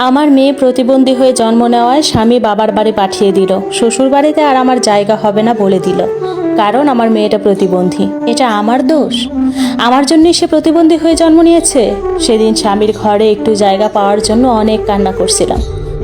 আমার মেয়ে প্রতিবন্ধী হয়ে জন্ম নেওয়ায় স্বামী বাবার বাড়ি পাঠিয়ে দিল। শ্বশুর বাড়িতে আর আমার জায়গা হবে না বলে দিল। কারণ আমার মেয়েটা প্রতিবন্ধী। এটা আমার দোষ? আমার জন্যই সে প্রতিবন্ধী হয়ে জন্ম নিয়েছে? সেদিন স্বামীর ঘরে একটু জায়গা পাওয়ার জন্য অনেক কান্না করছিলাম।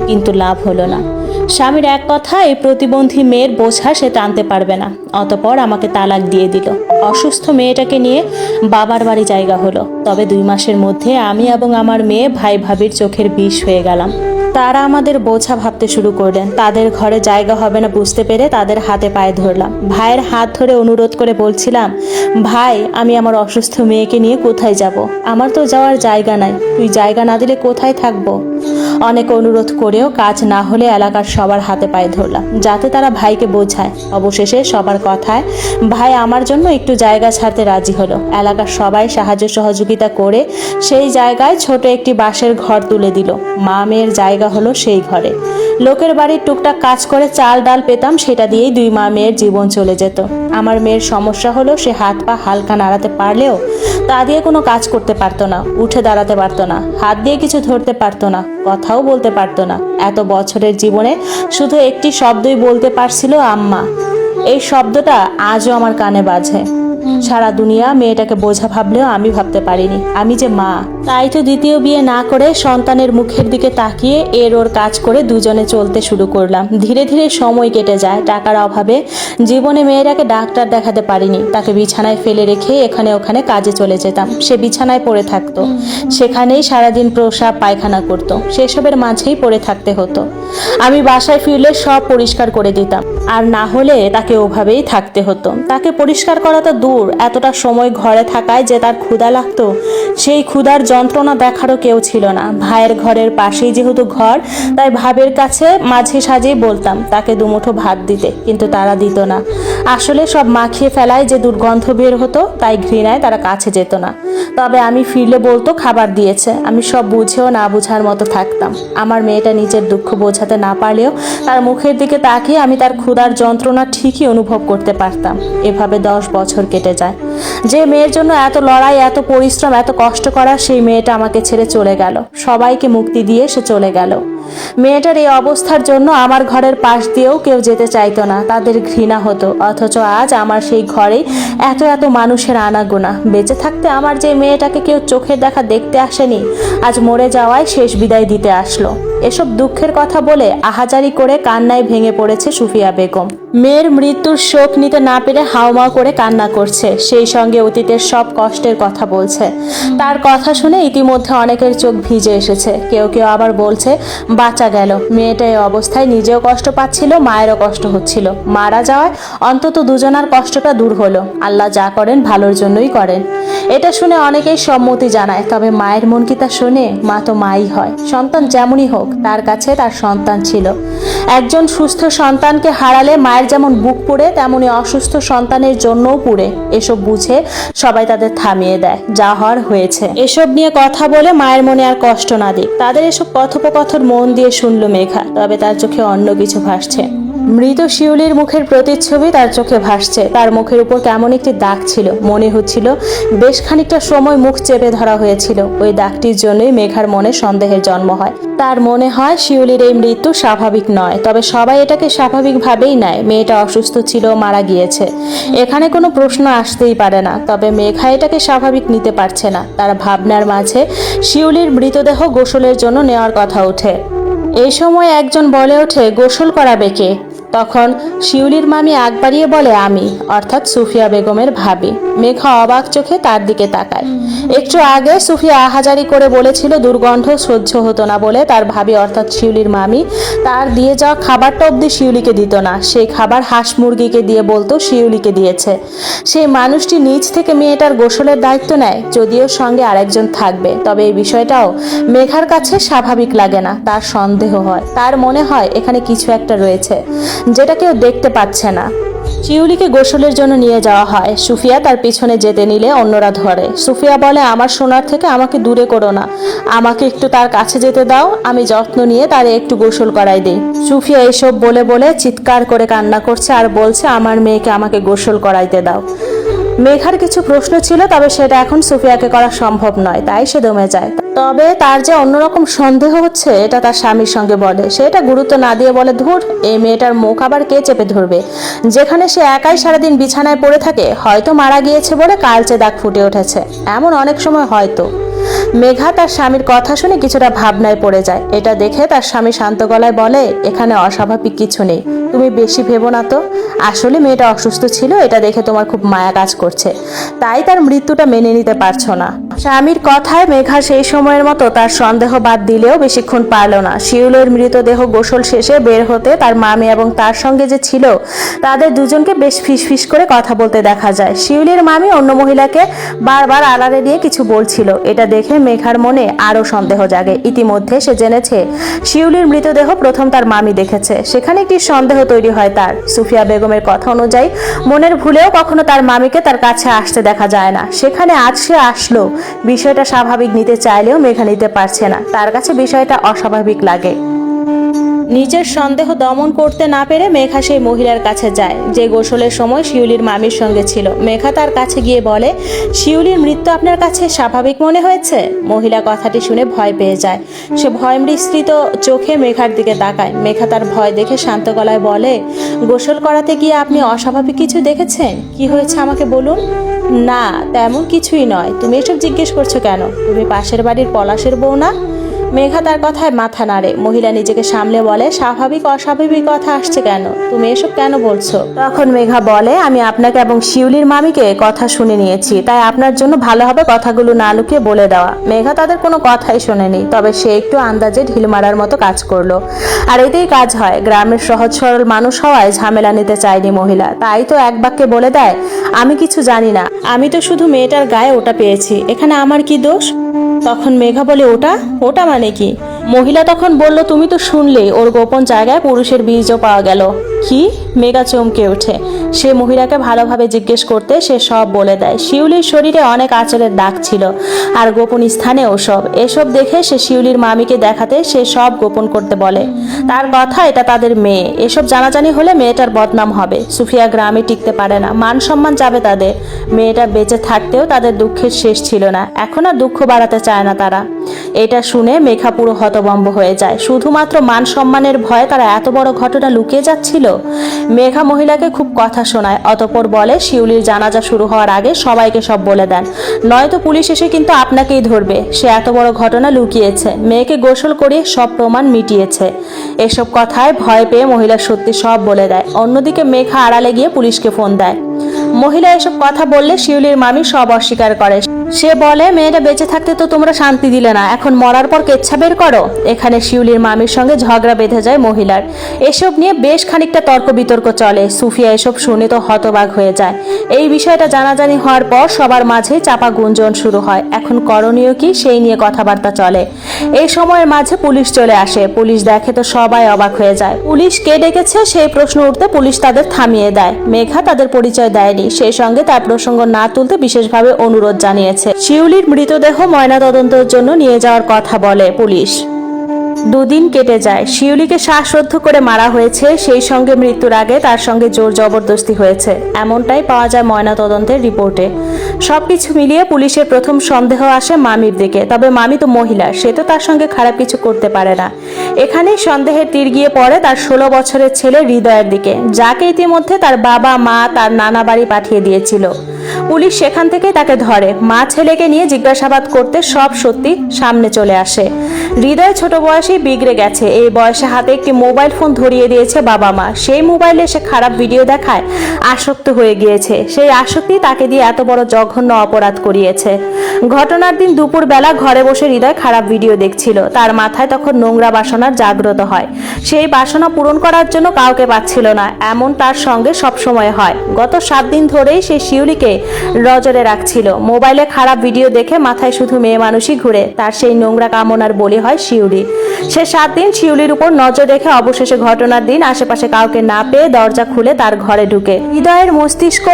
কিন্তু লাভ হলো না। স্বামীর এক কথা এই প্রতিবন্ধী মেয়ের বোঝা সে টানতে পারবে না। অতপর আমাকে তালাক দিয়ে দিল। অসুস্থ মেয়েটাকে নিয়ে বাবার বাড়ি জায়গা হলো। তবে দুই মাসের মধ্যে আমি এবং আমার মেয়ে ভাই ভাবির চোখের বিষ হয়ে গেলাম। তারা আমাদের বোঝা ভাবতে শুরু করলেন। তাদের ঘরে জায়গা হবে না বুঝতে পেরে তাদের হাতে পায়ে ধরলাম। ভাইয়ের হাত ধরে অনুরোধ করে বলছিলাম, ভাই, আমি আমার অসুস্থ মেয়েকে নিয়ে কোথায় যাব? আমার তো যাওয়ার জায়গা নাই। তুই জায়গা না দিলে কোথায় থাকব? অনেক অনুরোধ করেও কাজ না হলে এলাকার সবার হাতে পায়ে ধরলাম, যাতে তারা ভাইকে বোঝায়। অবশেষে সবার কথায়, ভাই, আমার জন্য একটু জায়গা ছাড়তে রাজি হলো। এলাকার সবাই সাহায্য সহযোগিতা করে সেই জায়গায় ছোট একটি বাঁশের ঘর তুলে দিল। মা মেয়ের জায়গা হলো সেই ঘরে। লোকের বাড়ির টুকটাক কাজ করে চাল ডাল পেতাম, সেটা দিয়েই দুই মা মেয়ের জীবন চলে যেত। আমার মেয়ের সমস্যা হলো সে হাত পা হালকা নাড়াতে পারলেও তা দিয়ে কোনো কাজ করতে পারতো না, উঠে দাঁড়াতে পারতো না, হাত দিয়ে কিছু ধরতে পারতো না, কথাও বলতে পারতো না। এত বছরের জীবনে শুধু একটি শব্দই বলতে পারছিল আম্মা। এই শব্দটা আজও আমার কানে বাজে। সারা দুনিয়া মেয়েটাকে বোঝা ভাবলেও আমি ভাবতে পারিনি। আমি যে মা। তাই তো দ্বিতীয় বিয়ে না করে সন্তানের মুখের দিকে তাকিয়ে এর ওর কাজ করে দুজনে চলতে শুরু করলাম। ধীরে ধীরে সময় কেটে যায় টাকার অভাবে। জীবনে মেয়েটাকে ডাক্তার দেখাতে পারিনি। তাকে বিছানায় ফেলে রেখে এখানে ওখানে কাজে চলে যেতাম। সে বিছানায় পড়ে থাকতো। সেখানেই সারাদিন প্রসাব, পায়খানা করতো। সেসবের মাঝেই পড়ে থাকতে হতো। আমি বাসায় ফিরলে সব পরিষ্কার করে দিতাম। আর না হলে তাকে ওভাবেই থাকতে হতো। তাকে পরিষ্কার করা তো দূর এতটা সময় ঘরে থাকায় যে তার ক্ষুধা লাগতো। সেই ক্ষুধার যন্ত্রণা দেখারও কেউ ছিল না। ভাইয়ের ঘরের পাশেই যেহেতু ঘর, তাই ভাবের কাছে মাঝে সাঝেই বলতাম তাকে দুমুঠো ভাত দিতে, কিন্তু তারা দিত না। আসলে সব মাখিয়ে ফেলায় যে দুর্গন্ধ বের হতো, তাই ঘৃণায় তারা কাছে যেত না। তবে আমি ফিরলে বলতো খাবার দিয়েছে, আমি সব বুঝেও না বুঝার মতো থাকতাম। আমার মেয়েটা নিজের দুঃখ বোঝাতে না পারলেও তার মুখের দিকে তাকিয়ে আমি তার ক্ষুধার যন্ত্রণা ঠিকই অনুভব করতে পারতাম। এভাবে দশ বছর কেটে যায়। যে মেয়ের জন্য এত লড়াই, এত পরিশ্রম, এত কষ্ট করা, সেই মেয়েটা আমাকে ছেড়ে চলে গেল। সবাইকে মুক্তি দিয়ে সে চলে গেল। মেয়েটার এই অবস্থার জন্য আমার ঘরের পাশ দিয়েও কেউ যেতে চাইতো না। তাদের ঘৃণা হতো। অথচ আজ আমার সেই ঘরেই এত এত মানুষের আনাগোনা। বেঁচে থাকতে আমার যে মেয়েটাকে কেউ চোখের দেখা দেখতে আসেনি, আজ মরে যাওয়ায় শেষ বিদায় দিতে আসলো। এসব দুঃখের কথা বলে আহাজারি করে কান্নায় ভেঙে পড়েছে সুফিয়া বেগম। মেয়ের মৃত্যুর শোক নিতে না পেরে হাওমাও করে কান্না করছে, সেই সঙ্গে অতীতের সব কষ্টের কথা বলছে। তার কথা শুনে ইতিমধ্যে অনেকের চোখ ভিজে এসেছে। কেউ কেউ আবার বলছে, বাঁচা গেল। মেয়েটা এই অবস্থায় নিজেও কষ্ট পাচ্ছিল, মায়েরও কষ্ট হচ্ছিল। মারা যাওয়ায় অন্তত দুজনার কষ্টটা দূর হলো। আল্লাহ যা করেন ভালোর জন্যই করেন। এটা শুনে অনেকেই সম্মতি জানায়, তবে মায়ের মন কি তা শোনে? মা তো মাই হয়। সন্তান যেমনই হোক, তার কাছে তার সন্তান ছিল। একজন সুস্থ সন্তানকে হারালে মায়ের যেমন বুক পুড়ে, তেমনি অসুস্থ সন্তানের জন্যও পুড়ে। এসব বুঝে সবাই তাদের থামিয়ে দেয়। যা হওয়ার হয়েছে। এসব নিয়ে কথা বলে মায়ের মনে আর কষ্ট না দিক। তাদের এসব কথোপকথন মন দিয়ে শুনল মেঘা, তবে তার চোখে অন্য কিছু ভাসছে। মৃত শিউলির মুখের প্রতিচ্ছবি তার চোখে ভাসছে। তার মুখের উপর কেমন একটি দাগ ছিল। মনে হচ্ছিল বেশ খানিকটা সময় মুখ চেপে ধরা হয়েছিল। ওই দাগটির জন্যই মেঘার মনে সন্দেহের জন্ম হয়। তার মনে হয় শিউলির এই মৃত্যু স্বাভাবিক নয়, তবে সবাই এটাকে স্বাভাবিকভাবেই নেয়। মেয়েটা অসুস্থ ছিল, মারা গিয়েছে। এখানে কোনো প্রশ্ন আসতেই পারে না, তবে মেঘা এটাকে স্বাভাবিক নিতে পারছে না। তার ভাবনার মাঝে শিউলির মৃতদেহ গোসলের জন্য নেওয়ার কথা ওঠে। এই সময় একজন বলে ওঠে, গোসল করাবে কে? তখন শিউলির মামি আগ বাড়িয়ে বলে আমি, অর্থাৎ সুফিয়া বেগমের ভাবি। মেঘা অবাক চোখে তার দিকে তাকায়। একটু আগে সুফিয়া আহাজারি করে বলেছিল, দুর্গন্ধ সহ্য হতো না বলে তার ভাবি, অর্থাৎ শিউলির মামি, তার দিয়ে যাওয়া খাবারটা অবধি শিউলিকে দিত না। সেই খাবার হাঁস মুরগিকে দিয়ে বলতো শিউলিকে দিয়েছে। সেই মানুষটি নিজ থেকে মেয়েটার গোসলের দায়িত্ব নেয়, যদিও সঙ্গে আরেকজন থাকবে। তবে এই বিষয়টাও মেঘার কাছে স্বাভাবিক লাগে না, তার সন্দেহ হয়। তার মনে হয় এখানে কিছু একটা রয়েছে। যেটা কেউ দেখতে পাচ্ছে না। শিউলিকে গোসলের জন্য নিয়ে যাওয়া হয়। সুফিয়া তার পিছনে যেতে নিলে অন্যরা ধরে। সুফিয়া বলে, আমার সোনার থেকে আমাকে দূরে করো না। আমাকে একটু তার কাছে যেতে দাও। আমি যত্ন নিয়ে তারে একটু গোসল করাই দিই। সুফিয়া এসব বলে বলে চিৎকার করে কান্না করছে আর বলছে, আমার মেয়েকে আমাকে গোসল করাইতে দাও। মেঘার কিছু প্রশ্ন ছিল, তবে সেটা এখন সুফিয়াকে করা সম্ভব নয়, তাই সে দমে যায়। তবে তার যে অন্যরকম সন্দেহ হচ্ছে, এটা তার স্বামীর সঙ্গে বলে। সেটা গুরুত্ব না দিয়ে বলে, ধুর, এই মেয়েটার মুখ আবার কে চেপে ধরবে? যেখানে সে একাই সারাদিন বিছানায় পড়ে থাকে, হয়তো মারা গিয়েছে বলে কালচে দাগ ফুটে উঠেছে। এমন অনেক সময় হয়তো। মেঘা তার স্বামীর কথা শুনে কিছুটা ভাবনায় পড়ে যায়। এটা দেখে তার স্বামী শান্ত গলায় বলে, এখানে অস্বাভাবিক কিছু নেই। তুমি বেশি ভেবো না তো। আসলে মেয়েটা অসুস্থ ছিল, এটা দেখে তোমার খুব মায়া কাজ করছে। তাই তার মৃত্যুটা মেনে নিতে পারছ না। স্বামীর কথায় মেঘা সেই সময়ের মতো তার সন্দেহ বাদ দিলেও বেশিক্ষণ পারল না। শিউলের মৃতদেহ গোসল শেষে বের হতে তার মামি এবং তার সঙ্গে যে ছিল, তাদের দুজনকে বেশ ফিসফিস করে কথা বলতে দেখা যায়। শিউলির মামি অন্য মহিলাকে বারবার আড়ালে নিয়ে কিছু বলছিল। এটা দেখে মেঘার মনে আরও সন্দেহ জাগে। ইতিমধ্যে সে জেনেছে, শিউলির মৃতদেহ প্রথম তার মামি দেখেছে। সেখানে একটি সন্দেহ তৈরি হয় তার। সুফিয়া বেগমের কথা অনুযায়ী, মনের ভুলেও কখনো তার মামিকে তার কাছে আসতে দেখা যায় না। সেখানে আজ সে আসলো। বিষয়টা স্বাভাবিক নিতে চাইলেও মেঘা নিতে পারছে না। তার কাছে বিষয়টা অস্বাভাবিক লাগে। নিজের সন্দেহ দমন করতে না পেরে মেঘা সেই মহিলার কাছে যায়। যে গোসলের সময় শিউলির মামির সঙ্গে ছিল। মেঘা তার কাছে গিয়ে বলে, শিউলির মৃত্যু আপনার কাছে স্বাভাবিক মনে হয়েছে? মহিলা কথাটি শুনে ভয় পেয়ে যায়। সে ভয় মিশ্রিত চোখে মেঘার দিকে তাকায়। মেঘা তার ভয় দেখে শান্ত গলায় বলে, গোসল করাতে গিয়ে আপনি অস্বাভাবিক কিছু দেখেছেন? কি হয়েছে আমাকে বলুন? না, তেমন কিছুই নয়। তুমি এসব জিজ্ঞেস করছ কেন? তুমি পাশের বাড়ির পলাশের বউ না? মেঘা তার কথায় মাথা নাড়ে। মহিলা নিজেকে সামলে বলে, স্বাভাবিক, অস্বাভাবিক কথা আসছে কেন? তুমি এসব কেন বলছো? তখন মেঘা বলে, আমি আপনাকে এবং শিউলির মামিকে কথা শুনে নিয়েছি। তাই আপনার জন্য ভালো হবে কথাগুলো না লুকিয়ে বলে দেওয়া। মেঘা তাদের কোনো কথাই শোনেনি, তবে সে একটু আন্দাজে ঢিল মারার মতো কাজ করল। আর এতেই কাজ হয়, গ্রামের সহজ সরল মানুষ হওয়ায় ঝামেলা নিতে চায়নি মহিলা। তাই তো এক বাক্যে বলে দেয়, আমি কিছু জানি না। আমি তো শুধু মেয়েটার গায়ে ওটা পেয়েছি। এখানে আমার কি দোষ? তখন মেঘা বলে, ওটা? ওটা মানে কি? মহিলা তখন বলল, তুমি তো শুনলেই ওর গোপন জায়গায় পুরুষের বীজও পাওয়া গেল। কি? মেঘা চমকে ওঠে সে মহিলাকে ভালোভাবে জিজ্ঞেস করতে সে সব বলে দেয়। শিউলির শরীরে অনেক আঁচলের দাগ ছিল, আর গোপন স্থানে ওসব এসব দেখে সে শিউলির মামিকে দেখাতে সে সব গোপন করতে বলে। তার কথা, এটা তাদের মেয়ে। এসব জানাজানি হলে মেয়েটার বদনাম হবে। সুফিয়া গ্রামে টিকতে পারে না। মান সম্মান যাবে তাদের। মেয়েটা বেঁচে থাকতেও তাদের দুঃখের শেষ ছিল না। এখন আর দুঃখ বাড়াতে চায় না তারা। এটা শুনে মেঘা পুরো হতবম্ব হয়ে যায়। শুধুমাত্র মান সম্মানের ভয়ে তারা এত বড় ঘটনা লুকিয়ে যাচ্ছিল। মেঘা মহিলাকে খুব কথা শোনায়। অতপর বলে, শিউলির জানাজা শুরু হওয়ার আগে সবাইকে সব বলে দেন। নয়তো পুলিশ এসে কিন্তু আপনাকেই ধরবে। সে এত বড় ঘটনা লুকিয়েছে। মেয়েকে গোসল করিয়ে সব প্রমাণ মিটিয়েছে। এসব কথায় ভয় পেয়ে মহিলা সত্যি সব বলে দেয়। অন্যদিকে মেঘা আড়ালে গিয়ে পুলিশকে ফোন দেয়। মহিলা এসব কথা বললে শিউলির মামি সব অস্বীকার করে। সে বলে, মেয়েটা বেঁচে থাকতে তো তোমরা শান্তি দিলে না। এখন মরার পর কেচ্ছা বের করো? এখানে শিউলির মামির সঙ্গে ঝগড়া বেঁধে যায় মহিলার। এসব নিয়ে বেশ খানিকটা তর্ক বিতর্ক চলে। সুফিয়া এসব শুনে তো হতবাক হয়ে যায়। এই বিষয়টা জানাজানি হওয়ার পর সবার মাঝেই চাপা গুঞ্জন শুরু হয়। এখন করণীয় কি সেই নিয়ে কথাবার্তা চলে। এই সময়ের মাঝে পুলিশ চলে আসে। পুলিশ দেখে তো সবাই অবাক হয়ে যায়। পুলিশ কে ডেকেছে সেই প্রশ্ন উঠতে পুলিশ তাদের থামিয়ে দেয়। মেঘা তাদের পরিচয় দেয়নি। সেই সঙ্গে তার প্রসঙ্গ না তুলতে বিশেষভাবে অনুরোধ জানিয়েছে। শিউলির মৃতদেহ ময়নাতদন্তের জন্য নিয়ে যাওয়ার কথা বলে পুলিশ। দুদিন কেটে যায়। শিউলিকে শ্বাসরোধ করে মারা হয়েছে, সেই সঙ্গে মৃত্যুর আগে তার সঙ্গে জোর জবরদস্তি হয়েছে। এমনটাই পাওয়া যায় ময়নাতদন্তের রিপোর্টে। সবকিছু মিলিয়ে পুলিশের প্রথম সন্দেহ আসে মামির দিকে। তবে মামি তো মহিলা, সে তো তার সঙ্গে খারাপ কিছু করতে পারে না। এখানেই সন্দেহের তীর গিয়ে পড়ে তার ষোলো বছরের ছেলে হৃদয়ের দিকে, যাকে ইতিমধ্যে তার বাবা, মা, তার নানা বাড়ি পাঠিয়ে দিয়েছিল। পুলিশ সেখান থেকে তাকে ধরে। মা ছেলেকে নিয়ে জিজ্ঞাসাবাদ করতে সব সত্যি সামনে চলে আসে। হৃদয় ছোট বয়সেই বিগড়ে গেছে। এই বয়সে হাতে একটি মোবাইল ফোন ধরিয়ে দিয়েছে বাবা মা। সেই মোবাইলে সে খারাপ ভিডিও দেখায়, আসক্ত হয়ে গিয়েছে। সেই আসক্তি তাকে দিয়ে এত বড় জঘন্য অপরাধ করিয়েছে। ঘটনার দিন দুপুরবেলা ঘরে বসে হৃদয় খারাপ ভিডিও দেখছিল। তার মাথায় তখন নোংরা বাসনার জাগ্রত হয়। সেই বাসনা পূরণ করার জন্য কাউকে পাচ্ছিল না। এমন তার সঙ্গে সবসময় হয়। গত সাত দিন ধরেই সে শিউলিকে নজরে রাখছিল। মোবাইলে খারাপ ভিডিও দেখে মাথায় শুধু মেয়ে মানুষই ঘুরে। তার সেই নোংরা কামনার বলি হয় শিউলি। সে সাত দিন শিউলির উপর নজর রেখে অবশেষে ঘটনার দিন আশেপাশে কাউকে না পেয়ে দরজা খুলে তার ঘরে ঢুকে। হৃদয়ের মস্তিষ্ক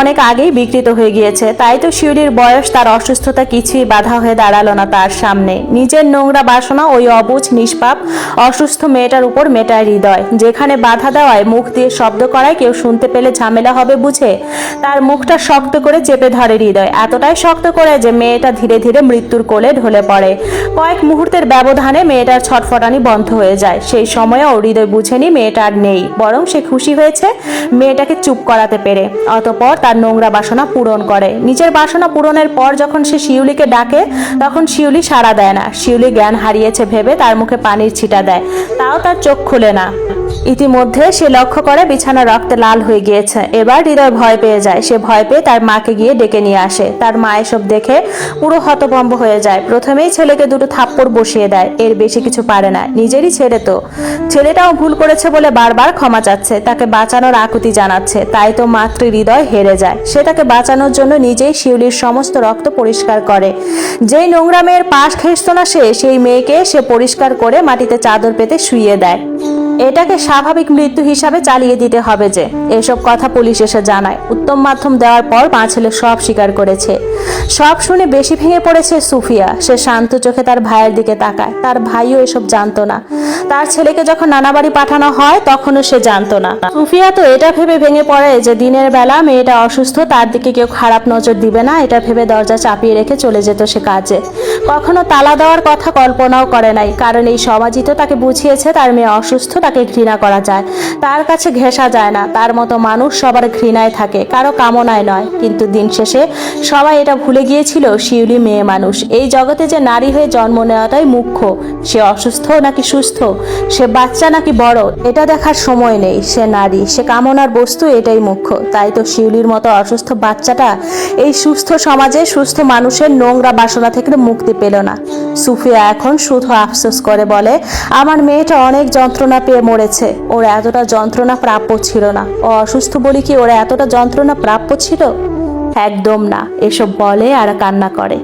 অনেক আগেই বিকৃত হয়ে গিয়েছে। তাই তো শিউলির বয়স, তার অসুস্থতা কিছুই বাধা হয়ে দাঁড়াল না তার সামনে। নিজের নোংরা বাসনা ওই অবুঝ নিষ্পাপ, অসুস্থ মেয়েটার উপর মেটায় হৃদয়। যেখানে বাধা দেওয়ায় মুখ দিয়ে শব্দ করায় কেউ শুনতে পেলে ঝামেলা হবে বুঝে। তার মুখটা শক্ত করে চেপে ধরে হৃদয়। এতটাই শক্ত করে যে মেয়েটা ধীরে ধীরে মৃত্যুর কোলে ঢলে পড়ে। কয়েক মুহূর্তের ব্যবধানে মেয়েটার ছটফটানি বন্ধ হয়ে যায়। সেই সময়েও হৃদয় বুঝেনি মেয়েটা আর নেই, বরং সে খুশি হয়েছে মেয়েটাকে চুপ করাতে পেরে। অতপর তার নোংরা বাসনা পূরণ করে। নিজের বাসনা পূরণের পর যখন সে শিউলিকে ডাকে, তখন শিউলি সাড়া দেয় না। শিউলি জ্ঞান হারিয়েছে ভেবে তার মুখে পানির ছিটা দেয়। তাও তার চোখ খুলে না। ইতিমধ্যে সে লক্ষ্য করে বিছানা রক্তে লাল হয়ে গিয়েছে। এবার হৃদয় ভয় পেয়ে যায়। সে ভয় পেয়ে তার মাকে গিয়ে ডেকে নিয়ে আসে। তার মা এসব দেখে পুরো হতভম্ব হয়ে যায়। প্রথমেই ছেলেকে দুটো থাপ্পড় বসিয়ে দেয়। এর বেশি কিছু পারে না। নিজেরই ছেলে তো। ছেলেটাও ভুল করেছে বলে বারবার ক্ষমা চাচ্ছে। তাকে বাঁচানোর আকুতি জানাচ্ছে। তাই তো মাতৃ হৃদয় হেরে যায়। সে তাকে বাঁচানোর জন্য নিজেই শিউলির সমস্ত রক্ত পরিষ্কার করে। যেই নোংরা মেয়ের পাশ ঘেসত না সে, সেই মেয়েকে সে পরিষ্কার করে মাটিতে চাদর পেতে শুইয়ে দেয়। এটাকে স্বাভাবিক মৃত্যু হিসাবে চালিয়ে দিতে হবে যে, এসব কথা পুলিশ এসে জানায়। উত্তম মাধ্যম দেওয়ার পর মা ছেলে সব স্বীকার করেছে। সব শুনে বেশি ভেঙে পড়েছে সুফিয়া। সে শান্ত চোখে তার ভাইয়ের দিকে তাকায়। তার ভাইও এসব জানতো না। তার ছেলেকে যখন নানা বাড়ি পাঠানো হয়, তখনও সে জানতো না। সুফিয়া তো এটা ভেবে ভেঙে পড়ে যে, দিনের বেলা মেয়েটা অসুস্থ, তার দিকে কেউ খারাপ নজর দিবে না। এটা ভেবে দরজা চাপিয়ে রেখে চলে যেত সে কাজে। কখনো তালা দেওয়ার কথা কল্পনাও করে নাই, কারণ এই সমাজই তো তাকে বুঝিয়েছে তার মেয়ে অসুস্থ, তাকে ঘৃণা করা যায়। তার কাছে ঘেঁষা যায় না, তার মতো মানুষ সবার ঘৃণায় থাকে, কারও কামনায় নয়। কিন্তু দিন শেষে সবাই এটা ভুলে গিয়েছিল, শিউলি মেয়ে মানুষ। এই জগতে যে নারী হয়ে জন্ম নেওয়াটাই মুখ্য, সে অসুস্থ নাকি সুস্থ? সে বাচ্চা নাকি বড়? এটা দেখার সময় নেই, সে নারী, সে কামনার বস্তু এটাই মুখ্য। তাই তো শিউলির মতো অসুস্থ বাচ্চাটা এই সুস্থ সমাজে সুস্থ মানুষের নোংরা বাসনা থেকে মুক্তি পেল না। সুফিয়া এখন শুধু আফসোস করে বলে, আমার মেয়েটা অনেক যন্ত্রণা পেয়ে মরেছে। ওর এতটা যন্ত্রণা প্রাপ্য ছিল না। ও অসুস্থ বলি কি ওরা এতটা যন্ত্রণা প্রাপ্য ছিল? একদম না, এসব বলে আর কান্না করে।